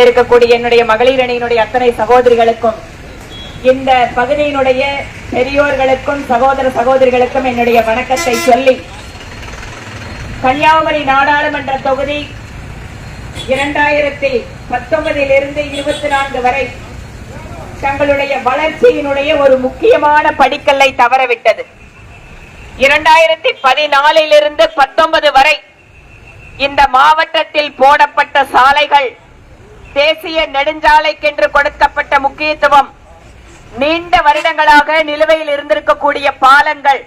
இருக்கக்கூடிய என்னுடைய மகளிர் அணியினுடைய அத்தனை சகோதரிகளுக்கும் இந்த பகுதியினுடைய பெரியோர்களுக்கும் சகோதர சகோதரிகளுக்கும் என்னுடைய வணக்கத்தை சொல்லி கன்னியாகுமரி நாடாளுமன்ற தொகுதி இரண்டாயிரத்தி பத்தொன்பதில் இருந்து இருபத்தி நான்கு வரை தங்களுடைய வளர்ச்சியினுடைய ஒரு முக்கியமான படிக்கல்லை தவறவிட்டது. இரண்டாயிரத்தி பதினாலிலிருந்து பத்தொன்பது வரை இந்த மாவட்டத்தில் போடப்பட்ட சாலைகள் தேசிய நெடுஞ்சாலைக்கென்று கொடுக்கப்பட்ட முக்கியத்துவம் நீண்ட வருடங்களாக நிலுவையில் இருந்திருக்கக்கூடிய பாலங்கள்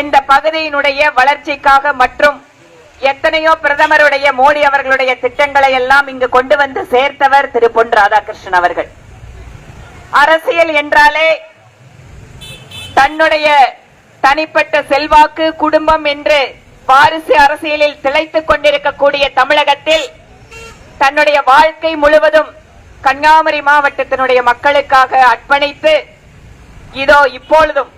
இந்த பகுதியினுடைய வளர்ச்சிக்காக மற்றும் எத்தனையோ பிரதமருடைய மோடி அவர்களுடைய திட்டங்களை எல்லாம் இங்கு கொண்டு வந்து சேர்த்தவர் திரு. பொன் ராதாகிருஷ்ணன் அவர்கள். அரசியல் என்றாலே தன்னுடைய தனிப்பட்ட செல்வாக்கு குடும்பம் என்று வாரிசு அரசியலில் திளைத்துக் கொண்டிருக்கக்கூடிய தமிழகத்தில் தன்னுடைய வாழ்க்கை முழுவதும் கன்னியாகுமரி மாவட்டத்தினுடைய மக்களுக்காக அர்ப்பணித்து இதோ இப்பொழுதும்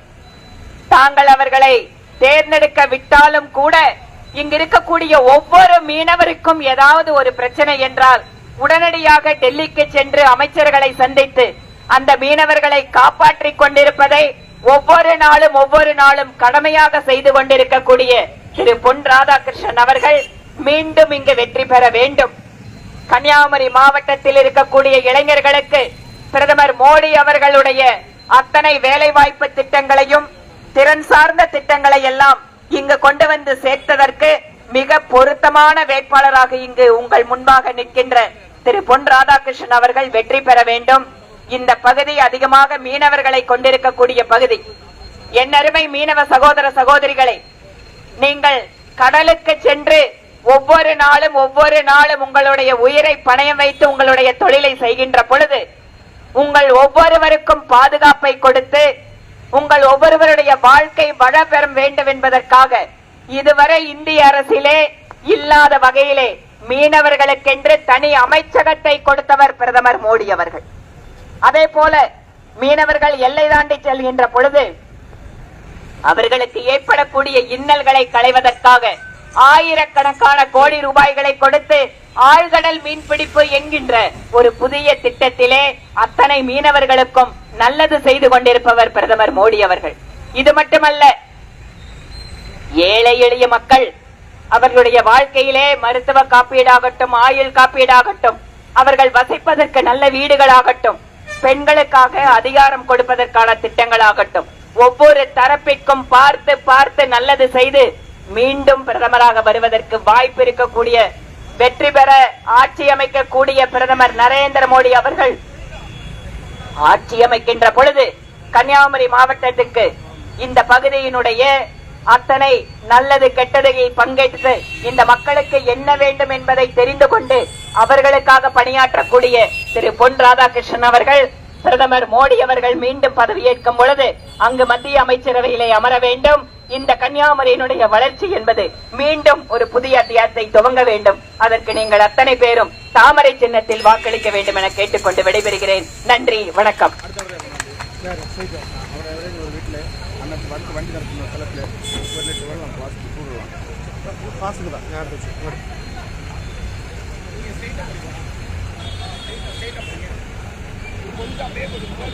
தாங்கள் அவர்களை தேர்ந்தெடுக்க விட்டாலும் கூட இங்கு இருக்கக்கூடிய ஒவ்வொரு மீனவருக்கும் ஏதாவது ஒரு பிரச்சனை என்றால் உடனடியாக டெல்லிக்கு சென்று அமைச்சர்களை சந்தித்து அந்த மீனவர்களை காப்பாற்றிக் கொண்டிருப்பதை ஒவ்வொரு நாளும் ஒவ்வொரு நாளும் கடமையாக செய்து கொண்டிருக்கக்கூடிய திரு பொன் ராதாகிருஷ்ணன் அவர்கள் மீண்டும் இங்கு வெற்றி பெற வேண்டும். கன்னியாகுமரி மாவட்டத்தில் இருக்கக்கூடிய இளைஞர்களுக்கு பிரதமர் மோடி அவர்களுடைய அத்தனை வேலை வாய்ப்பு திட்டங்களையும் திறன் சார்ந்த திட்டங்களை எல்லாம் இங்கு கொண்டு வந்து சேர்த்ததற்கு மிக பொருத்தமான வேட்பாளராக இங்கு உங்கள் முன்பாக நிற்கின்ற திரு பொன் ராதாகிருஷ்ணன் அவர்கள் வெற்றி பெற வேண்டும். இந்த பகுதி அதிகமாக மீனவர்களை கொண்டிருக்கக்கூடிய பகுதி. என் அருமை மீனவ சகோதர சகோதரிகளை நீங்கள் கடலுக்கு சென்று ஒவ்வொரு நாளும் ஒவ்வொரு நாளும் உங்களுடைய உயிரை பணயம் வைத்து உங்களுடைய தொழிலை செய்கின்ற பொழுது உங்கள் ஒவ்வொருவருக்கும் பாதுகாப்பை கொடுத்து உங்கள் ஒவ்வொருவருடைய வாழ்க்கை வள பெறும் வேண்டும் என்பதற்காக இதுவரை இந்திய அரசிலே இல்லாத வகையிலே மீனவர்களுக்கென்று தனி அமைச்சகத்தை கொடுத்தவர் பிரதமர் மோடி அவர்கள். அதே போல மீனவர்கள் எல்லை தாண்டி செல்கின்ற பொழுது அவர்களுக்கு ஏற்படக்கூடிய இன்னல்களை களைவதற்காக ஆயிரக்கணக்கான கோடி ரூபாய்களை கொடுத்து ஆழ்கடல் மீன்பிடிப்பு என்கின்ற ஒரு புதிய திட்டத்திலே அத்தனை மீனவர்களுக்கும் நல்லது செய்து கொண்டிருப்பவர் பிரதமர் மோடி அவர்கள். இது மட்டுமல்ல ஏழை எளிய மக்கள் அவர்களுடைய வாழ்க்கையிலே மருத்துவ காப்பீடாகட்டும் ஆயுள் காப்பீடாகட்டும் அவர்கள் வசிப்பதற்கு நல்ல வீடுகளாகட்டும் பெண்களுக்காக அதிகாரம் கொடுப்பதற்கான திட்டங்களாகட்டும் ஒவ்வொரு தரப்பிற்கும் பார்த்து பார்த்து நல்லது செய்து மீண்டும் பிரதமராக வருவதற்கு வாய்ப்பு இருக்கக்கூடிய வெற்றி பெற ஆட்சி அமைக்கக்கூடிய பிரதமர் நரேந்திர மோடி அவர்கள் ஆட்சி அமைக்கின்ற பொழுது கன்னியாகுமரி மாவட்டத்துக்கு இந்த பகுதியினுடைய அத்தனை நல்லது கெட்டதை பங்கேற்று இந்த மக்களுக்கு என்ன வேண்டும் என்பதை தெரிந்து கொண்டு அவர்களுக்காக பணியாற்றக்கூடிய திரு பொன் ராதாகிருஷ்ணன் அவர்கள் பிரதமர் மோடி அவர்கள் மீண்டும் பதவியேற்கும் பொழுது அங்கு மத்திய அமைச்சரவையிலே அமர வேண்டும். இந்த கன்னியாகுமரியினுடைய வளர்ச்சி என்பது மீண்டும் ஒரு புதிய அத்தியாயத்தை துவங்க வேண்டும். அதற்கு நீங்கள் அத்தனை பேரும் தாமரை சின்னத்தில் வாக்களிக்க வேண்டும் என கேட்டுக்கொண்டு விடைபெறுகிறேன். நன்றி வணக்கம். தான் யார் கொஞ்சம்